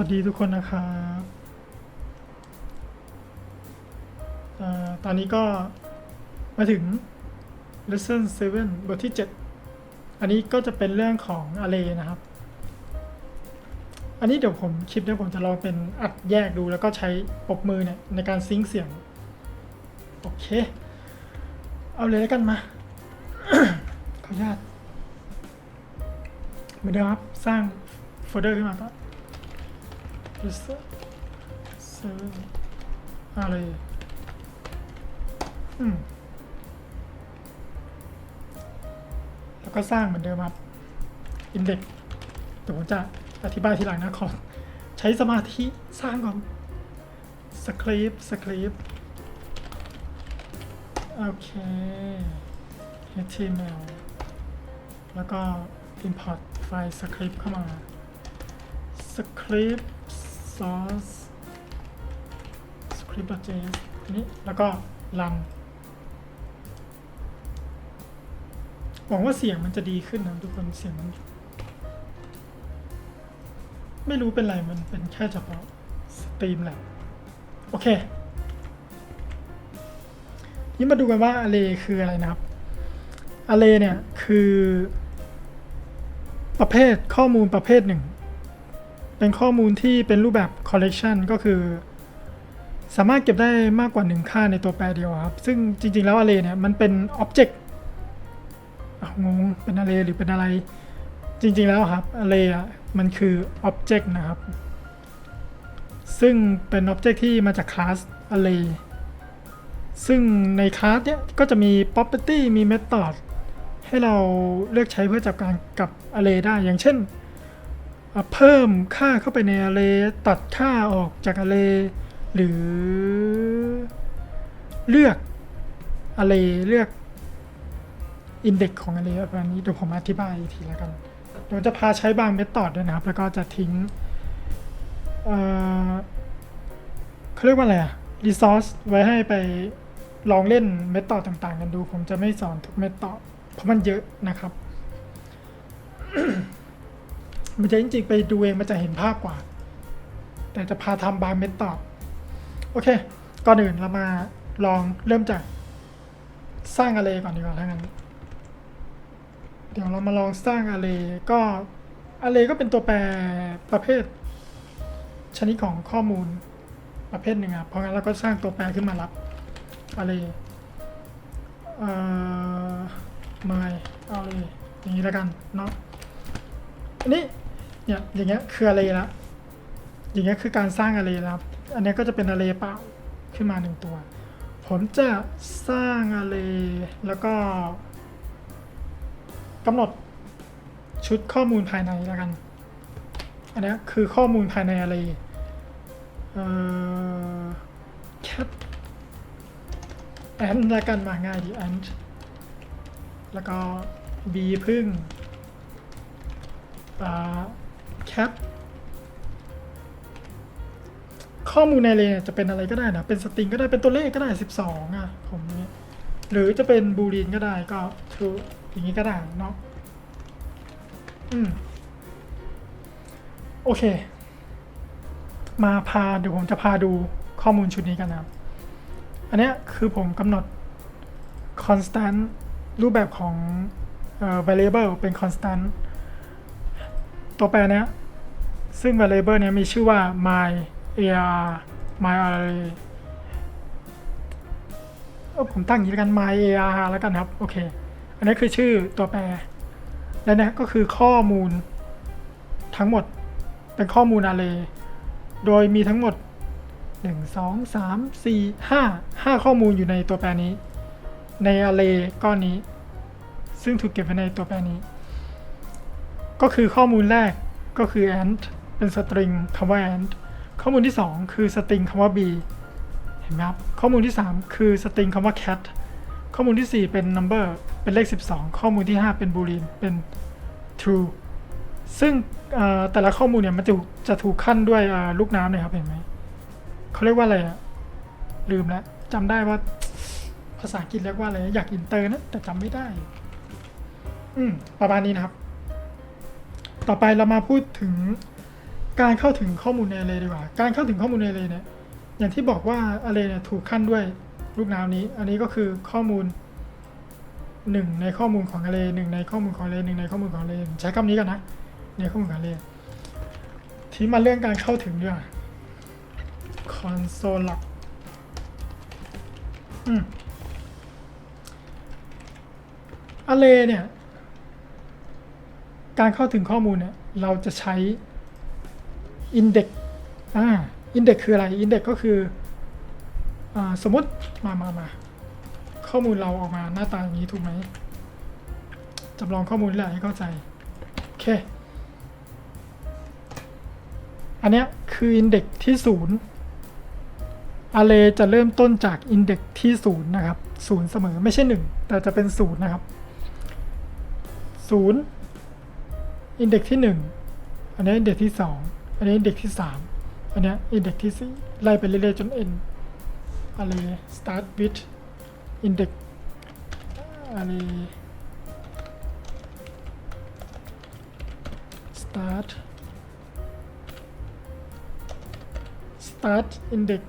วัสดีทุกคนนะครับอตอนนี้ก็มาถึง lesson 7 บทที่ 7 อันนี้ก็จะเป็นเรื่องของ array นะครับ อันนี้เดี๋ยวผมคลิปเนี้ยผมจะลองเป็นอัดแยกดูแล้วก็ใช้ปรบมือเนี่ยในการซิงค์เสียง โอเค เอาเลยแล้วกันมา ขออนุญาตเหมือนเดิมครับ สร้างโฟลเดอร์ขึ้นมาก่อน User seven อะไรอืมแล้วก็สร้างเหมือนเดิมครับ index เดี๋ยวผมจะอธิบายทีหลังนะขอใช้สมาธิสร้างก่อน script script โอเค html แล้วก็ import ไฟล์ script เข้ามา script source script.js อันนี้แล้วก็ run หวังว่าเสียงมันจะดีขึ้นนะทุกคนเสียงมัน ไม่รู้เป็นไรมันเป็นแค่เฉพาะสตรีมแหละโอเคนี่มาดูกันว่า array คืออะไรนะครับ array เนี่ยคือ ประเภทข้อมูลประเภทหนึ่ง เป็นข้อมูลที่เป็นรูปแบบ collection ก็คือ สามารถเก็บได้มากกว่าหนึ่งค่าในตัวแปรเดียวครับ ซึ่งจริง ๆ แล้ว array เนี่ยมันเป็น object อ้าวงงเป็น array หรือเป็นอะไร จริง ๆ แล้วครับ array อะมันคือ object นะครับ ซึ่งเป็น object ที่มาจากคลาส array ซึ่งในคลาสเนี้ยก็จะมี property มี method ให้เราเลือกใช้เพื่อจัดการกับ array ได้อย่างเช่น เพิ่มค่าเข้าไปใน array ตัดค่าออกจาก array หรือเลือก array เลือก index ของ array ประมาณนี้เดี๋ยวผมอธิบายอีกทีแล้วกันเดี๋ยวจะพาใช้บาง method ด้วยนะครับ แล้วก็จะทิ้งเขาเรียกว่าอะไรอะ resource ไว้ให้ไปลองเล่น method ต่างๆ กันดู ผมจะไม่สอนทุก method เพราะมันเยอะนะครับ มันจะจริงๆไปดูเองมันจะเห็นภาพกว่า แต่จะพาทำบาง method โอเค ก่อนอื่นเรามาลองเริ่มจากสร้าง array ก่อนดีกว่าถ้างั้น เดี๋ยวเรามาลองสร้าง array ก็ array ก็เป็นตัวแปรประเภท ชนิดของข้อมูลประเภทหนึ่งอะเพราะงั้นเราก็สร้างตัวแปรขึ้นมารับ array เอ่อ my array อย่างนี้แล้วกันเนาะอันนี้ เนี่ยอย่างเงี้ยคือ array ละอย่างเงี้ยคือการสร้าง array แล้วครับอันนี้ก็จะเป็น array เปล่าขึ้นมาหนึ่งตัว ผมจะสร้าง array แล้วก็กำหนดชุดข้อมูลภายในแล้วกัน อันนี้คือข้อมูลภายใน array เอ่อ cat and แล้วกันมาง่ายดี and แล้วก็ b พึ่งอ่า cat ข้อมูลใน array เนี่ยจะเป็นอะไรก็ได้นะ เป็นสตริงก็ได้เป็นตัวเลขก็ได้ 12 อะ ผมเนี่ยหรือจะเป็นบูลีนก็ได้ก็ true อย่างนี้ก็ได้เนาะอืมโอเค มาพาเดี๋ยวผมจะพาดูข้อมูลชุดนี้กันนะอันเนี้ยคือผมกำหนด constant รูปแบบของ variable เป็น constant ตัวแปรเนี้ย ซึ่ง variable เนี้ยมีชื่อว่า my ar my array เออผมตั้งอย่างนี้แล้วกัน my ar แล้วกันครับ โอเค อันนี้คือชื่อตัวแปร และเนี่ยก็คือข้อมูลทั้งหมดเป็นข้อมูล array โดยมีทั้งหมด 1 2 3 4 5 5 ข้อมูลอยู่ในตัวแปรนี้ ใน array ก้อนนี้ ซึ่งถูกเก็บไว้ในตัวแปรนี้ ก็คือข้อมูลแรกก็คือ ant เป็นสตริงคำว่า ant ข้อมูลที่ 2 คือสตริงคำว่า b เห็นไหมครับ ข้อมูลที่ 3 คือสตริงคำว่า cat ข้อมูลที่ 4 เป็น number เป็นเลข 12 ข้อมูลที่ 5 เป็น boolean เป็น true ซึ่งแต่ละข้อมูลเนี่ยมันจะจะถูกขั้นด้วยลูกน้ำเลยครับเห็นไหมเขาเรียกว่าอะไรอะลืมแล้วจำได้ว่าภาษาอังกฤษเรียกว่าอะไรอยากอินเตอร์นะแต่จำไม่ได้ อืมประมาณนี้นะครับ ต่อไปเรามาพูดถึง การเข้าถึงข้อมูลใน array ดีกว่า การเข้าถึงข้อมูลใน array เนี่ย อย่างที่บอกว่า array เนี่ยถูกขั้นด้วยลูกน้ำนี้ อันนี้ก็คือข้อมูลหนึ่งในข้อมูลของ array หนึ่งในข้อมูลของ array หนึ่งในข้อมูลของ array ใช้คำนี้กันนะ ในข้อมูลของ array ทีนี้มาเรื่องการเข้าถึงดีกว่า console log อืม array เนี่ย การเข้าถึงข้อมูลเนี่ย เราจะใช้ index อ่า index คืออะไร index ก็คืออ่าสมมติมามามาข้อมูลเราออกมาหน้าตาอย่างนี้ถูกไหมจำลองข้อมูลนี่แหละให้เข้าใจ โอเค อันเนี้ยคือ index ที่ศูนย์ array จะเริ่มต้นจาก index ที่ศูนย์นะครับศูนย์เสมอไม่ใช่หนึ่งแต่จะเป็นศูนย์นะครับศูนย์ index ที่หนึ่งอันนี้ index ที่ส อันนี้ index ที่สามอันนี้ย index ที่สี่ไล่ไปเรื่อยๆจน n array start with index array start start index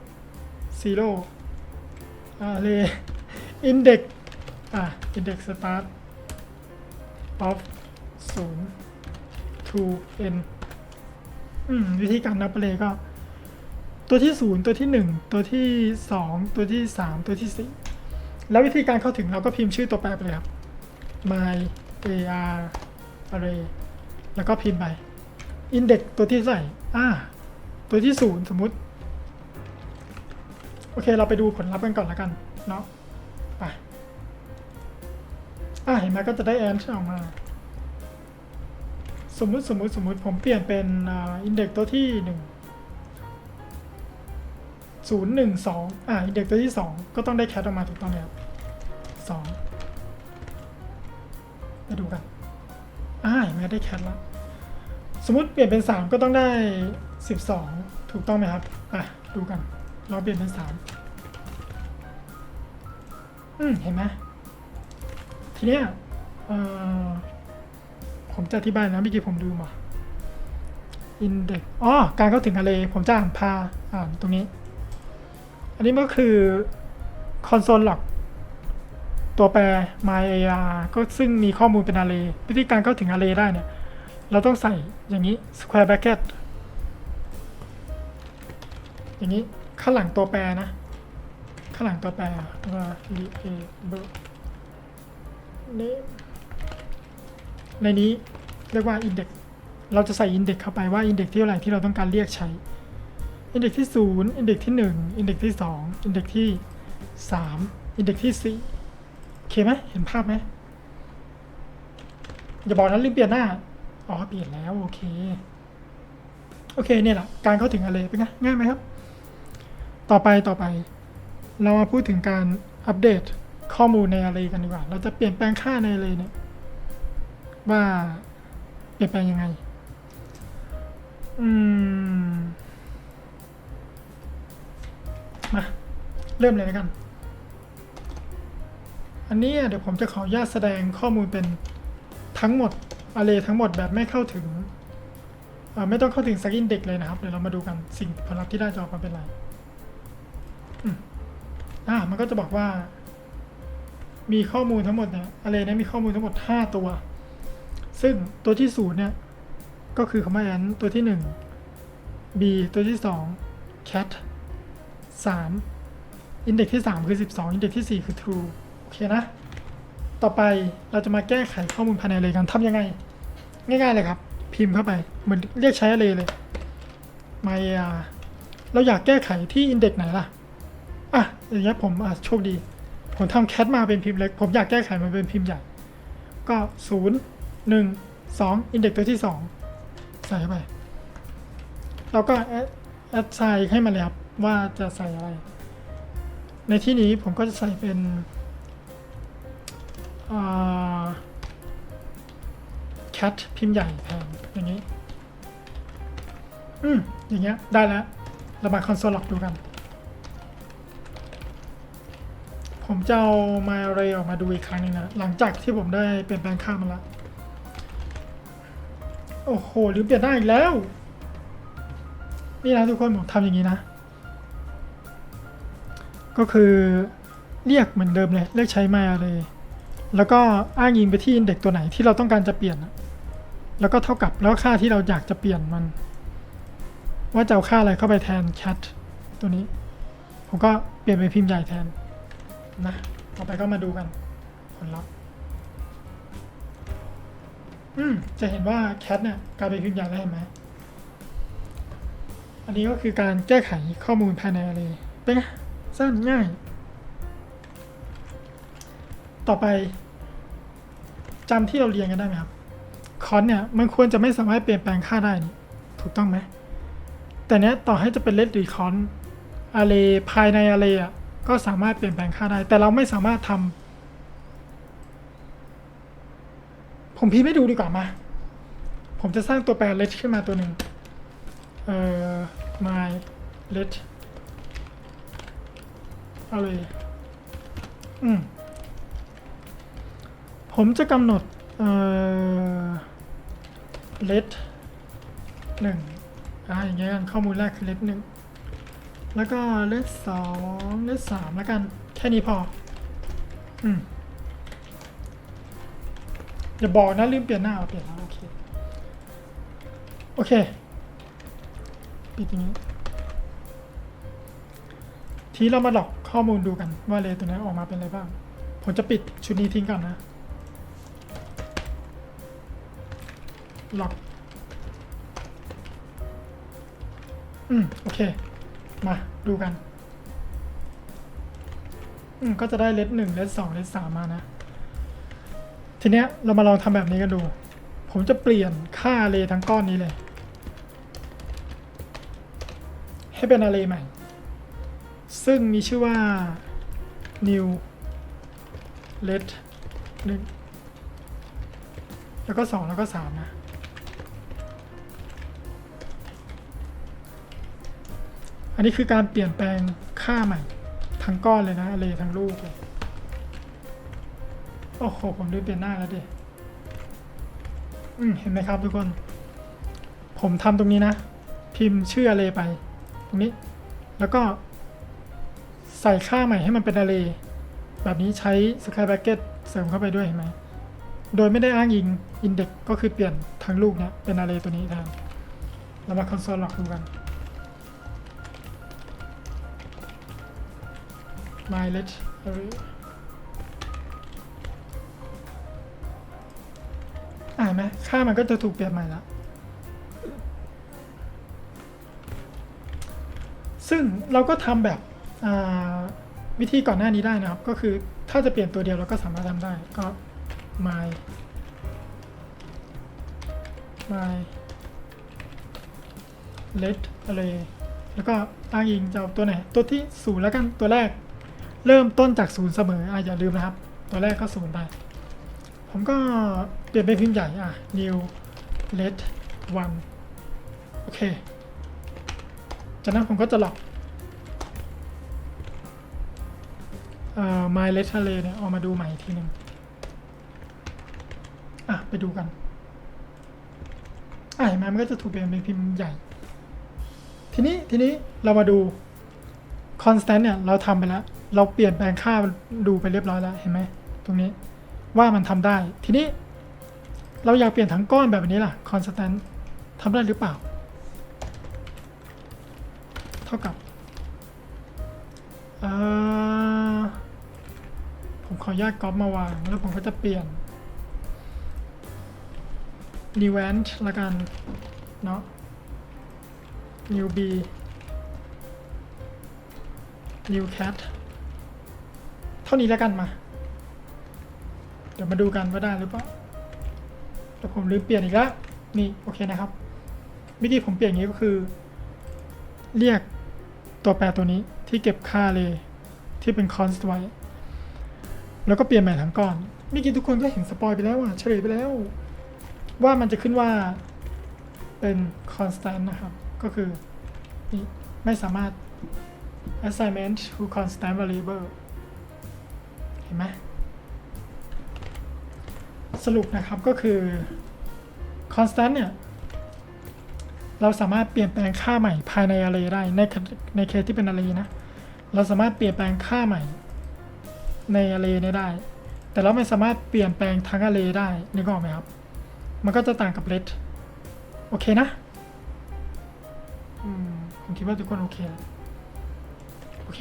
zero array index อะ index start of 0 to n อืม วิธีการนับเลยก็ ตัวที่0ตัวที่1ตัวที่2ตัวที่3ตัวที่4แล้ววิธีการเข้าถึงเราก็พิมพ์ชื่อตัวแปรไปเลยครับ my ar array แล้วก็พิมพ์ไป index ตัวที่ใส่อ่าตัวที่0สมมุติ โอเค เราไปดูผลลัพธ์กันก่อนแล้วกันเนาะไปอ่าเห็นไหมก็จะได้แอนที่ออกมา สมมุติสมมุติสมมุติผมเปลี่ยนเป็นอินเด็กตัวที่หนึ่งศูนย์หนึ่งสองอ่าอินเด็กตัวที่สองก็ต้องได้แคทออกมาถูกต้องไหมครับสองไปดูกันอ่าเห็นไหมได้แคทแล้วสมมติเปลี่ยนเป็นสามก็ต้องได้สิบสองถูกต้องไหมครับอะดูกัน เราเปลี่ยนเป็นสามอืมเห็นไหมทีเนี้ยเอ่อ ผมจะอธิบายนะเมื่อกี้ผมดูมา index อ๋อ การเข้าถึง array ผมจะอ่านพา อ่านตรงนี้ อันนี้ก็คือ console log ตัวแปร myar ก็ซึ่งมีข้อมูลเป็น array วิธีการเข้าถึง array ได้เนี่ย เราต้องใส่อย่างนี้ square bracket อย่างนี้ ข้างหลังตัวแปรนะ ข้างหลังตัวแปรว่า label name ในนี้เรียกว่า index เราจะใส่ index เข้าไปว่า index ที่เท่าไหร่ที่เราต้องการเรียกใช้ index ที่ 0 index ที่ 1 index ที่ 2 index ที่ 3 index ที่ 4 โอเคไหมเห็นภาพไหมอย่าบอกนะลืมเปลี่ยนหน้า อ๋อ เปลี่ยนแล้ว โอเค โอเคเนี่ยแหละการเข้าถึง array เป็นไงง่ายไหมครับ ต่อไปต่อไป เรามาพูดถึงการอัปเดตข้อมูลใน array กันดีกว่า เราจะเปลี่ยนแปลงค่าใน array เนี่ย ว่าเปลี่ยนแปลงยังไง อืม มา เริ่มเลยแล้วกัน อันนี้เดี๋ยวผมจะขออนุญาตแสดงข้อมูลเป็นทั้งหมด array ทั้งหมดแบบไม่เข้าถึง ไม่ต้องเข้าถึงสักอินเด็กเลยนะครับ เดี๋ยวเรามาดูกันสิ่งผลลัพธ์ที่ได้จะออกมาเป็นไรอ่ามันก็จะบอกว่า มีข้อมูลทั้งหมดเนี่ย array เนี้มีข้อมูลทั้งหมด 5 ตัว ซึ่งตัวที่ศูนย์เนี่ย ก็คือคำว่า n ตัวที่1 b ตัวที่2 cat 3 index ที่3คือ12 index ที่4คือ true โอเคนะ ต่อไปเราจะมาแก้ไขข้อมูลภายในเลยกันทำยังไง ง่ายๆเลยครับ พิมพ์เข้าไป เหมือนเรียกใช้ array เลย my เราอยากแก้ไขที่ index ไหนล่ะ อะ อย่างเงี้ยผมอะโชคดี ผมทำ cat มาเป็นพิมพ์เล็ก ผมอยากแก้ไขมันเป็นพิมพ์ใหญ่ ก็0 หนึ่งสองอินเด็กตัวที่สองใส่เข้าไปเราก็แอดแอดไซน์ให้มันเลยครับว่าจะใส่อะไร ในที่นี้ผมก็จะใส่เป็นแคทพิมพ์ใหญ่แทนอย่างนี้ อืมอย่างเงี้ย ได้แล้ว เรามาคอนโซลล็อกดูกัน ผมจะเอา my array ออกมาดูอีกครั้งหนึงนะ หลังจากที่ผมได้เปลี่ยนแปลงค่ามันแล้ว โอ้โหลืมเปลี่ยนหน้าอีกแล้ว นี่นะทุกคนผมทำอย่างนี้นะ ก็คือเรียกเหมือนเดิมเลย เรียกใช้มาเลย แล้วก็อ้างอิงไปที่อินเด็กตัวไหนที่เราต้องการจะเปลี่ยน แล้วก็เท่ากับแล้วค่าที่เราอยากจะเปลี่ยนมัน ว่าจะเอาค่าอะไรเข้าไปแทน cat ตัวนี้ ผมก็เปลี่ยนเป็นพิมพ์ใหญ่แทนนะ ต่อไปก็มาดูกันผลลัพธ์ อืมจะเห็นว่า cat เนี่ยกลายเป็นพิมพ์ใหญ่แล้วเห็นไหม อันนี้ก็คือการแก้ไขข้อมูลภายในเลยเป็นไงสั้นง่าย ต่อไปจำที่เราเรียนกันได้ไหมครับคอนเนี่ยมันควรจะไม่สามารถเปลี่ยนแปลงค่าได้นี่ถูกต้องไหม แต่เนี้ยต่อให้จะเป็นเลดหรือคอนอาเรภายในอาเรอะก็สามารถเปลี่ยนแปลงค่าได้ แต่เราไม่สามารถทำ ผมพิมพ์ให้ดูดีกว่ามา ผมจะสร้างตัวแปร let ขึ้นมาตัวหนึ่งเอ่อ my let เอาเลยอืม ผมจะกำหนด เอ่อ let หนึ่งอ่าอย่างเงี้ยกันข้อมูลแรกคือ let หนึ่งแล้วก็ let สอง let สามแล้วกัน แค่นี้พอ อืม อย่าบอกนะลืมเปลี่ยนหน้าเอาเปลี่ยนแล้วโอเค โอเคปิดอย่างนี้ ทีเรามาหลอกข้อมูลดูกันว่าเลตัวนี้ออกมาเป็นอะไรบ้าง ผมจะปิดชุดนี้ทิ้งก่อนนะหลอกอืมโอเค มาดูกัน อืมก็จะได้เลสหนึ่งเลสสองเลสสามมานะ ทีเนี้ยเรามาลองทำแบบนี้กันดู ผมจะเปลี่ยนค่าเลทั้งก้อนนี้เลย ให้เป็นอาเรใหม่ ซึ่งมีชื่อว่า new let หนึ่งแล้วก็สองแล้วก็สามนะอันนี้คือการเปลี่ยนแปลงค่าใหม่ทั้งก้อนเลยนะอาเรทั้งลูกเลย โอ้โห ผมลืมเปลี่ยนหน้าแล้วดิ อืม เห็นไหมครับทุกคน ผมทำตรงนี้นะ พิมพ์ชื่ออาเรไป ตรงนี้ แล้วก็ ใส่ค่าใหม่ให้มันเป็น array แบบนี้ใช้ square bracket เสริมเข้าไปด้วยเห็นไหม โดยไม่ได้อ้างอิง index ก็คือเปลี่ยนทั้งลูกเนี้ยเป็น array ตัวนี้แทนเรามา console log ดูกัน my let array ไหมค่ามันก็จะถูกเปลี่ยนใหม่ล้วซึ่งเราก็ทำแบบวิธีก่อนหน้านี้ได้นะครับ ก็คือถ้าจะเปลี่ยนตัวเดียวเราก็สามารถทำได้ก็ my my let array แล้วก็อ้างอิงจะเอาตัวไหน ตัวที่ศูนย์แล้วกันตัวแรก เริ่มต้นจากศูนย์เสมอออย่าลืมนะครับ ตัวแรกก็ศูนย์ไป ผมก็เปลี่ยนเป็นพิมพ์ใหญ่อะ new let one โอเค จากนั้นผมก็จะหลอกเอ่อ my let array เนี่ยเอามาดูใหม่อีกทีหนึ่งอะ ไปดูกัน อะเห็นไหมมันก็จะถูกเปลี่ยนเป็นพิมพ์ใหญ่ ทีนี้ ทีนี้เรามาดู constant เนี่ย เราทำไปแล้ว เราเปลี่ยนแปลงค่าดูไปเรียบร้อยแล้ว เห็นไหม ตรงนี้ ว่ามันทำได้ ทีนี้เราอยากเปลี่ยนทั้งก้อนแบบนี้ล่ะ constant ทำได้หรือเปล่า เท่ากับผมขออนุญาตก๊อปมาวาง แล้วผมก็จะเปลี่ยน new ant ละกัน เนาะ new b new cat เท่านี้แล้วกันมา เดี๋ยวมาดูกันว่าได้หรือเปล่าแต่ผมลืมเปลี่ยนอีกแล้วนี่โอเคนะครับวิธีผมเปลี่ยนอย่างนี้ก็คือ เรียกตัวแปรตัวนี้ที่เก็บค่าเลยที่เป็น const ไว้ แล้วก็เปลี่ยนใหม่ทั้งก้อนเมื่อกี้ทุกคนก็เห็นสปอยไปแล้วอะเฉลยไปแล้ว ว่ามันจะขึ้นว่าเป็น constant นะครับ ก็คือนี่ไม่สามารถ assignment to constant variable เห็นไหม สรุปนะครับก็คือ constant เนี่ย เราสามารถเปลี่ยนแปลงค่าใหม่ภายใน array ได้ในในเคสที่เป็น array นะ เราสามารถเปลี่ยนแปลงค่าใหม่ใน array นี้ได้ แต่เราไม่สามารถเปลี่ยนแปลงทั้ง array ได้นึกออกไหมครับ มันก็จะต่างกับ let โอเคนะอืมผมคิดว่าทุกคนโอเค โอเค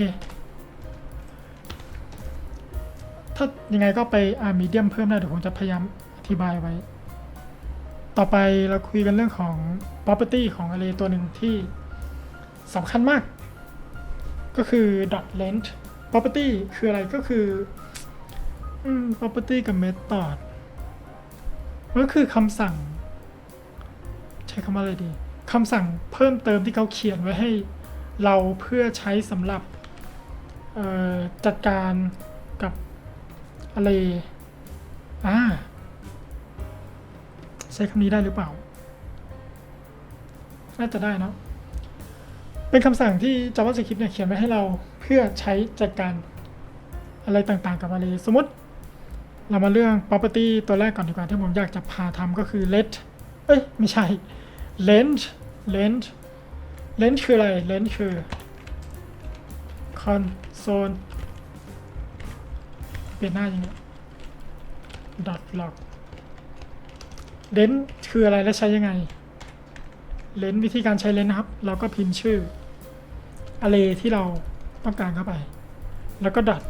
ถ้ายังไงก็ไปอ่ามีเดียมเพิ่มได้เดี๋ยวผมจะพยายามอธิบายไว้ ต่อไปเราคุยกันเรื่องของ property ของ array ตัวหนึ่งที่สำคัญมาก ก็คือ dot length property คืออะไรก็คืออืม property กับ method ก็คือคำสั่ง ใช้คำว่าอะไรดีคำสั่งเพิ่มเติมที่เขาเขียนไว้ให้เราเพื่อใช้สำหรับจัดการกับ array อ่าใช้คำนี้ได้หรือเปล่า น่าจะได้เนะเป็นคำสั่งที่ JavaScript เนี่ยเขียนไว้ให้เราเพื่อใช้จัดการอะไรต่างๆ กับ array สมมติ เรามาเรื่อง property ตัวแรกก่อนดีกว่าที่ผมอยากจะพาทำก็คือ let เอ้ย ไม่ใช่ length length length คืออะไร length คือ console เปลี่ยนหน้าอย่างนี้ dot log เลนคืออะไรและใช้ยังไง เลนวิธีการใช้เลนนะครับ เราก็พิมพ์ชื่อ array ที่เราต้องการเข้าไป แล้วก็ dot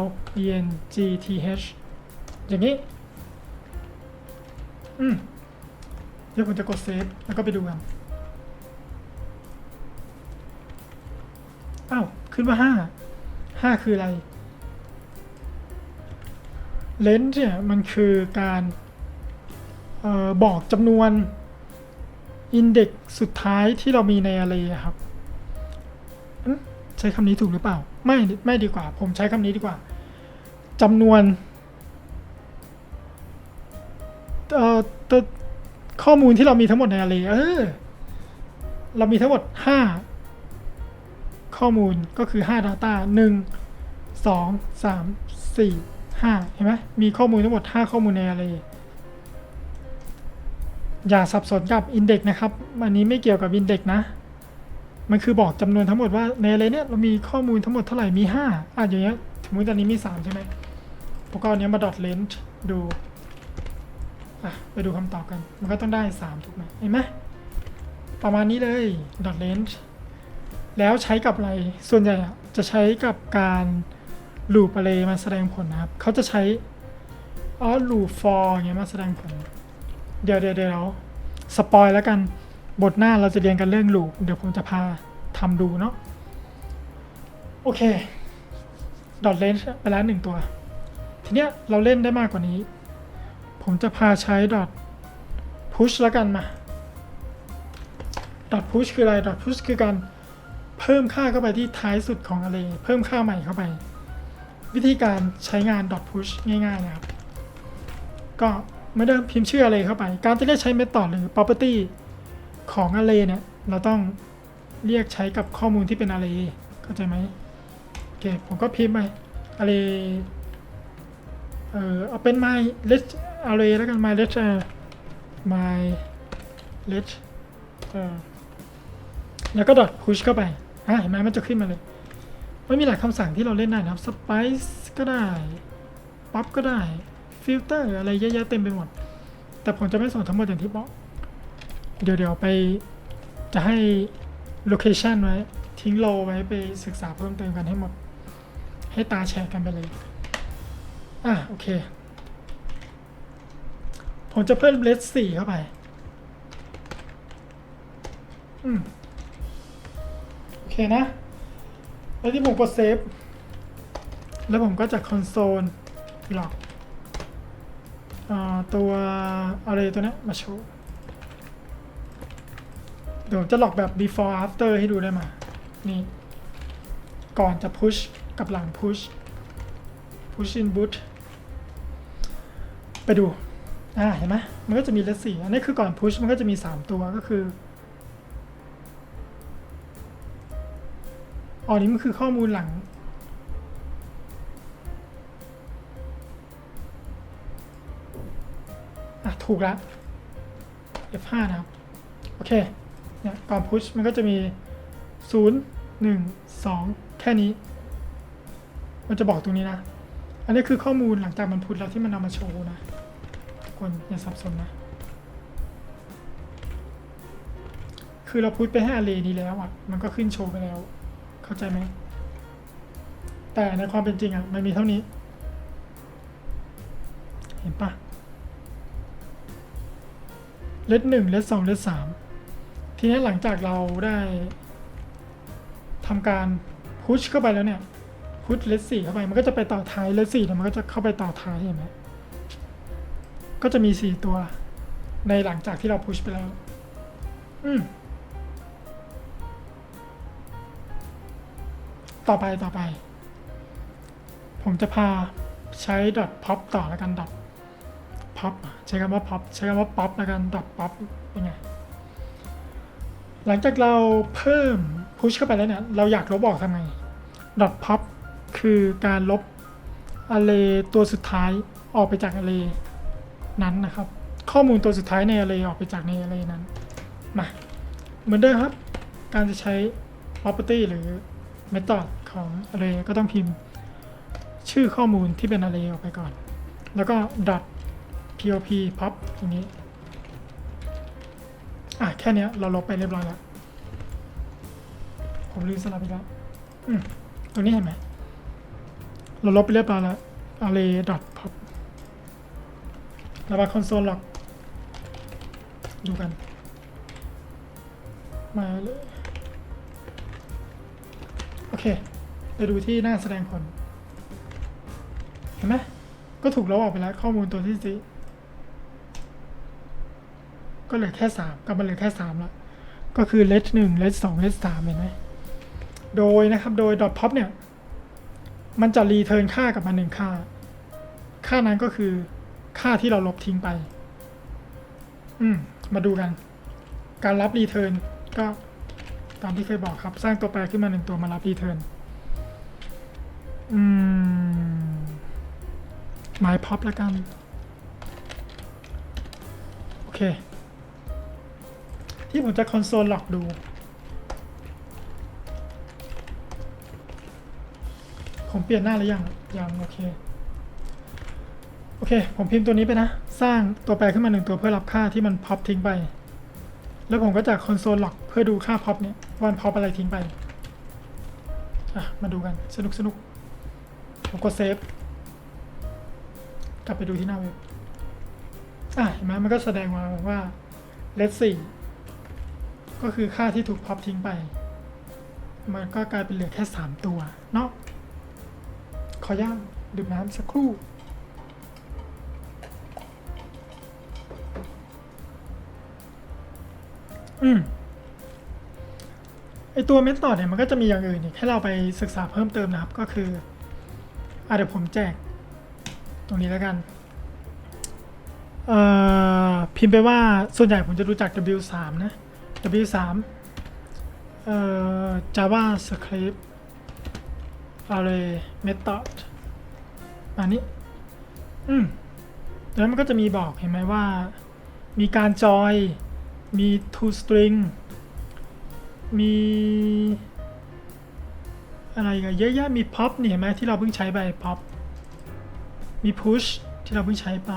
l e n g t h อย่างนี้ อืมเดี๋ยวผมจะกดเซฟแล้วก็ไปดูกันอ้าว ขึ้นมาห้าห้าคืออะไร เลนส์เนี่ยมันคือการออบอกจำนวนอินเด็กสุดท้ายที่เรามีใน array อะครับ ใช้คำนี้ถูกหรือเปล่า ไม่ไม่ดีกว่า ผมใช้คำนี้ดีกว่าจำนวนเอ่อข้อมูลที่เรามีทั้งหมดใน array เออเรามีทั้งหมด 5 ข้อมูลก็คือ 5 data 1 2 3 4 5เห็นไหมมีข้อมูลทั้งหมด 5 ข้อมูลใน array อย่าสับสนกับ index นะครับ อันนี้ไม่เกี่ยวกับ index นะ มันคือบอกจำนวนทั้งหมดว่าในอะไรเนี่ยเรามีข้อมูลทั้งหมดเท่าไหร่ มี 5อะอย่างเงี้ยถึงมุติตอนนี้มี 3 ใช่ไหมผมก็เอาเนี้ยมา dot length ดูอะไปดูคำตอบกัน มันก็ต้องได้ 3 ถูกไหมเห็นไหมประมาณนี้เลย dot length แล้วใช้กับอะไร ส่วนใหญ่จะใช้กับการ loop array มาแสดงผลนะครับ เขาจะใช้อ๋อ loop for อย่างเงี้ยมาแสดงผล เดี๋ยวเดี๋ยวเดี๋ยวสปอยแล้วกัน บทหน้าเราจะเรียนกันเรื่องลูปเดี๋ยวผมจะพาทำดูเนาะ โอเค ดอทเลนไปแล้วหนึ่งตัว ทีเนี้ยเราเล่นได้มากกว่านี้ ผมจะพาใช้ดอทพุชแล้วกันมาดอทพุชคืออะไรดอทพุชคือการเพิ่มค่าเข้าไปที่ท้ายสุดของ array เพิ่มค่าใหม่เข้าไป วิธีการใช้งาน dot push ง่ายๆนะครับ ก็ไม่ได้พิมพ์ชื่อ array เข้าไป การจะได้ใช้ method หรือ property ของ array เนี่ย เราต้องเรียกใช้กับข้อมูลที่เป็น array เข้าใจไหมโอเค ผมก็พิมพ์ไป array เอ่อเอาเป็น my let array แล้วกัน my let เอ่อ my let เอ่อแล้วก็ dot push เข้าไปอะเห็นไหมมันจะขึ้นมาเลย มันมีหลายคำสั่งที่เราเล่นได้นะครับ spice ก็ได้ป๊อปก็ได้ฟิลเตอร์อะไรเยอะแยะเต็มไปหมด แต่ผมจะไม่สอนทั้งหมดอย่างที่บอก เดี๋ยวเดี๋ยวไปจะให้ location ไว้ ทิ้งโลไว้ไปศึกษาเพิ่มเติมกันให้หมด ให้ตาแชร์กันไปเลย อะโอเค ผมจะเพิ่มเลสสี่เข้าไป อืมโอเคนะ แล้วที่ผมกดเซฟ แล้วผมก็จะคอนโซลหลอกตัวอะไรตัวนี้มาโชว์ เดี๋ยวผมจะหลอกแบบ before after ให้ดูได้มา นี่ ก่อนจะ push กับหลัง push push in boot ไปดู อ่า เห็นไหมมันก็จะมีเลสสี่อันนี้คือก่อน push มันก็จะมี 3 ตัวก็คือ อ๋อนี่มันคือข้อมูลหลัง อะ ถูกแล้ว F5 นะครับ โอเค เนี่ยก่อนพุชมันก็จะมีศูนย์หนึ่งสองแค่นี้ มันจะบอกตรงนี้นะ อันนี้คือข้อมูลหลังจากมันพุชแล้วที่มันเอามาโชว์นะทุกคนอย่าสับสนนะ คือเราพุชไปให้อารีนี้แล้วอะ มันก็ขึ้นโชว์ไปแล้ว เข้าใจไหม แต่ในความเป็นจริงอะ มันมีเท่านี้ เห็นปะเลสหนึ่งเลสสองเลสสามทีนี้หลังจากเราได้ทำการพุชเข้าไปแล้วเนี่ยพุชเลสสี่เข้าไปมันก็จะไปต่อท้ายเลสสี่เนี่ยมันก็จะเข้าไปต่อท้ายเห็นไหมก็จะมีสี่ตัว ในหลังจากที่เราพุชไปแล้ว อืม ต่อไปต่อไป ผมจะพาใช้ dot pop ต่อแล้วกัน dot pop ใช้คำว่า pop ใช้คำว่า pop แล้วกัน dot pop เป็นไงหลังจากเราเพิ่ม push เข้าไปแล้วเนี่ย เราอยากลบออกทำไง dot pop คือการลบ array ตัวสุดท้ายออกไปจาก array นั้นนะครับ ข้อมูลตัวสุดท้ายใน array ออกไปจากใน array นั้น มา เหมือนเดิมครับ การจะใช้ property หรือ method ของ array ก็ต้องพิมพ์ชื่อข้อมูลที่เป็น array ออกไปก่อน แล้วก็ dot pop pop อย่างนี้ อะ แค่เนี้ยเราลบไปเรียบร้อยแล้ว ผมลืมสลับอีกแล้ว อืมตรงนี้เห็นไหม เราลบไปเรียบร้อยแล้ว array dot pop ระบาคอนโซลล็อกดูกัน มาเลย โอเคไปดูที่หน้าแสดงผล เห็นไหมก็ถูกลบออกไปแล้ว ข้อมูลตัวที่สี่ก็เหลือแค่สามกลับมาเหลือแค่สามล้วก็คือ let หนึ่ง let สอง let สามเห็นไหมโดยนะครับโดย dot pop เนี่ย มันจะรีเทิร์นค่ากลับมาหนึ่งค่า ค่านั้นก็คือค่าที่เราลบทิ้งไป อืม มาดูกัน การรับรีเทิร์นก็ ตามที่เคยบอกครับ สร้างตัวแปรขึ้นมาหนึ่งตัวมารับรีเทิร์นอืมหมายพับแล้วกัน โอเค ที่ผมจะคอนโซลล็อกดู ผมเปลี่ยนหน้าหรือยัง ยังโอเค โอเค ผมพิมพ์ตัวนี้ไปนะ สร้างตัวแปรขึ้นมาหนึ่งตัวเพื่อรับค่าที่มันพับทิ้งไป แล้วผมก็จะคอนโซลล็อกเพื่อดูค่าพับเนี่ย ว่ามันพับอะไรทิ้งไป อะ มาดูกัน สนุกสนุกผมก็เซฟ กลับไปดูที่หน้าเว็บ อะ เห็นไหมมันก็แสดงมาว่าเลสสี่ก็คือค่าที่ถูกพับทิ้งไป มันก็กลายเป็นเหลือแค่สามตัว เนาะขอย่างดื่มน้ำสักครู่อืม ตัวเมธอดเนี่ยมันก็จะมีอย่างอื่นอีกให้เราไปศึกษาเพิ่มเติมนะครับก็คืออะเดี๋ยวผมแจก ตรงนี้แล้วกันพิมพ์ไปว่าส่วนใหญ่ผมจะรู้จัก W3 นะ W3 เอ่อ JavaScript Array Method อันนี้ อืม แล้วมันก็จะมีบอกเห็นไหมว่า มีการจอย มี to string มีอะไรกันเยอะแยะมี pop นี่เห็นไหมที่เราเพิ่งใช้ไป pop มี push ที่เราเพิ่งใช้ไป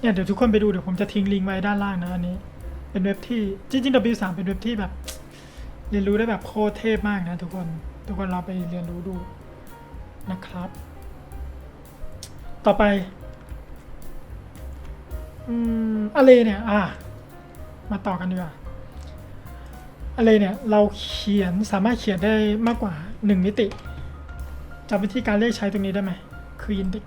เนี่ยเดี๋ยวทุกคนไปดูเดี๋ยวผมจะทิ้งลิงก์ไว้ด้านล่างนะอันนี้ เป็นเว็บที่จริงๆ W3 เป็นเว็บที่แบบ เรียนรู้ได้แบบโคตรเทพมากนะทุกคนทุกคนเราไปเรียนรู้ดูนะครับ ต่อไปอืมอะไรเนี่ย อะมาต่อกันดีกว่า อะไรเนี่ยเราเขียนสามารถเขียนได้มากกว่า 1 มิติจำวิธีการเรียกใช้ตรงนี้ได้ไหมคือ index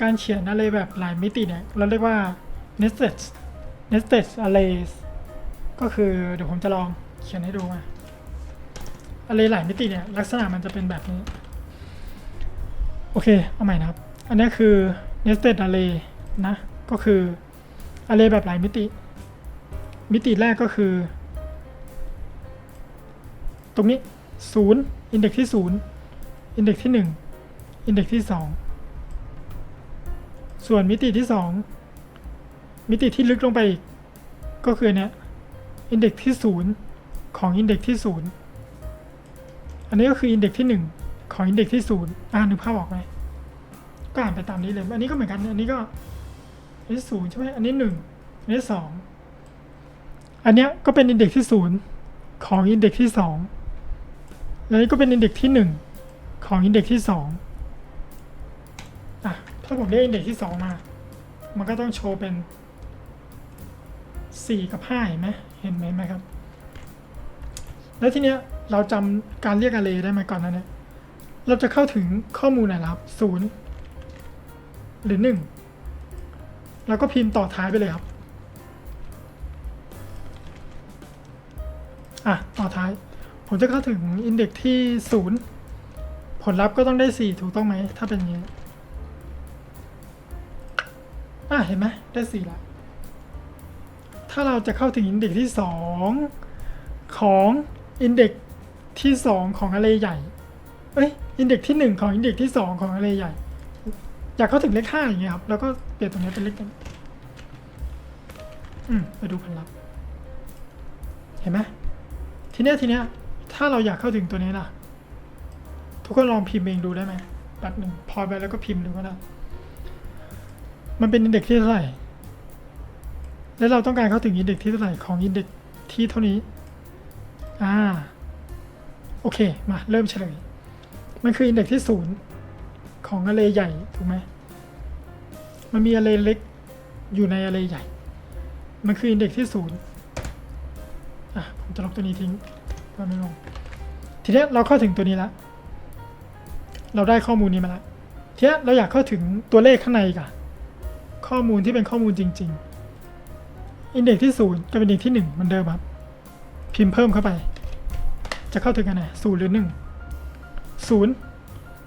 การเขียนอะไรแบบหลายมิติเนี่ยเราเรียกว่า nested nested arrays ก็คือเดี๋ยวผมจะลองเขียนให้ดูมา array หลายมิติเนี่ยลักษณะมันจะเป็นแบบนี้ โอเค เอาใหม่นะครับ อันนี้คือ nested array นะ ก็คือ array แบบหลายมิติ มิติแรกก็คือ ตรงนี้0 index ที่0 index ที่1 index ที่2ส่วนมิติที่2มิติที่ลึกลงไปอีกก็คือเนี้ยอินเด็กที่ศูนย์ของอินเด็กที่ศูนย์อันนี้ก็คืออินเด็กที่หนึ่งของอินเด็กที่ศูนย์อ่านนึกภาพออกไหมก็อ่านไปตามนี้เลย อันนี้ก็เหมือนกัน อันนี้ก็อันนี้ศูนย์ใช่ไหมอันนี้หนึ่งอันนี้สอง อันเนี้ยก็เป็นอินเด็กที่ศูนย์ของอินเด็กที่สองแล้วนี้ก็เป็นอินเด็กที่หนึ่งของอินเด็กที่สองอะถ้าผมเรียกอินเด็กที่สองมา มันก็ต้องโชว์เป็นสี่กับห้าเห็นไหมเห็นไหมไหมครับ แล้วทีเนี้ยเราจำการเรียก array ได้ไหมก่อนนั้นเนี่ยเราจะเข้าถึงข้อมูลไหนครับศูนย์หรือหนึ่งแล้วก็พิมพ์ต่อท้ายไปเลยครับ อะ ต่อท้าย ผมจะเข้าถึงอินเด็กที่ศูนย์ผลลัพธ์ก็ต้องได้สี่ถูกต้องไหม ถ้าเป็นอย่างนี้ อะ เห็นไหม ได้สี่ละถ้าเราจะเข้าถึงอินเด็กที่สองของอินเด็กที่สองของอะไรใหญ่ เอ้ย อินเด็กที่หนึ่งของอินเด็กที่สองของอะไรใหญ่ อยากเข้าถึงเลขห้าอย่างเงี้ยครับ แล้วก็เปลี่ยนตรงนี้เป็นเลขหนึ่งอืม ไปดูผลลัพธ์ เห็นไหม ทีเนี้ยทีเนี้ยถ้าเราอยากเข้าถึงตัวนี้ล่ะ ทุกคนลองพิมพ์เองดูได้ไหมแป๊บหนึ่งพอไปแล้วก็พิมพ์ดูก็ได้มันเป็นอินเด็กที่เท่าไหร่ แล้วเราต้องการเข้าถึงอินเด็กที่เท่าไหร่ของอินเด็กที่เท่านี้ อ่า โอเค มา เริ่มเฉลย มันคืออินเด็กที่ศูนย์ของอ r เ a y ใหญ่ ถูกไหม มันมีอ r เ a y เล็กอยู่ในอ r เ a y ใหญ่ มันคืออินเด็กที่ศูนย์ อะผมจะลบตัวนี้ทิ้งเพื่อไม่ลง ทีนี้เราเข้าถึงตัวนี้แล้วเราได้ข้อมูลนี้มาแล้วทีนี้เราอยากเข้าถึงตัวเลขข้างในกับข้อมูลที่เป็นข้อมูลจริง ๆ อินเด็กที่ศูนย์กับอินเด็กที่หนึ่งเหมันเดิมครับ พิมพ์เพิ่มเข้าไป จะเข้าถึงอันไหนศูนย์หรือหนึ่งศูนย์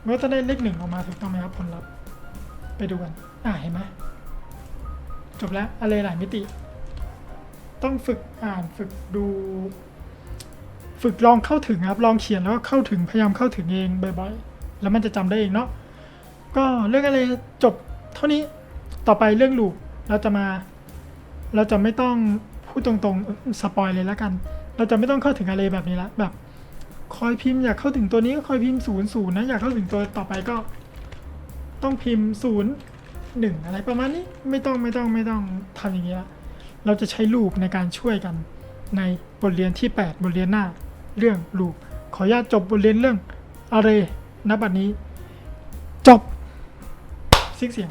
มันก็จะได้เลขหนึ่งออกมาถูกต้องไหมครับผลลัพธ์ไปดูกัน อ่าเห็นไหมจบแล้วอะไรหลายมิติ ต้องฝึกอ่านฝึกดู ฝึกลองเข้าถึงครับลองเขียนแล้วก็เข้าถึงพยายามเข้าถึงเองบ่อยๆแล้วมันจะจำได้เองเนาะก็เรื่องอะไรจบเท่านี้ต่อไปเรื่องลูกเราจะมา เราจะไม่ต้องพูดตรงๆสปอยเลยแล้วกัน เราจะไม่ต้องเข้าถึงอะไรแบบนี้ละแบบคอยพิมพ์อยากเข้าถึงตัวนี้ก็คอยพิมพ์ศูนย์ศูนย์นะอยากเข้าถึงตัวต่อไปก็ ต้องพิมพ์ศูนย์หนึ่งอะไรประมาณนี้ไม่ต้องไม่ต้องไม่ต้องทำอย่างเงี้ย เราจะใช้ลูปในการช่วยกัน ในบทเรียนที่ 8 บทเรียนหน้า เรื่องลูป ขออนุญาตจบบทเรียนเรื่องอะไรนณบัดนี้ จบซิกเสียง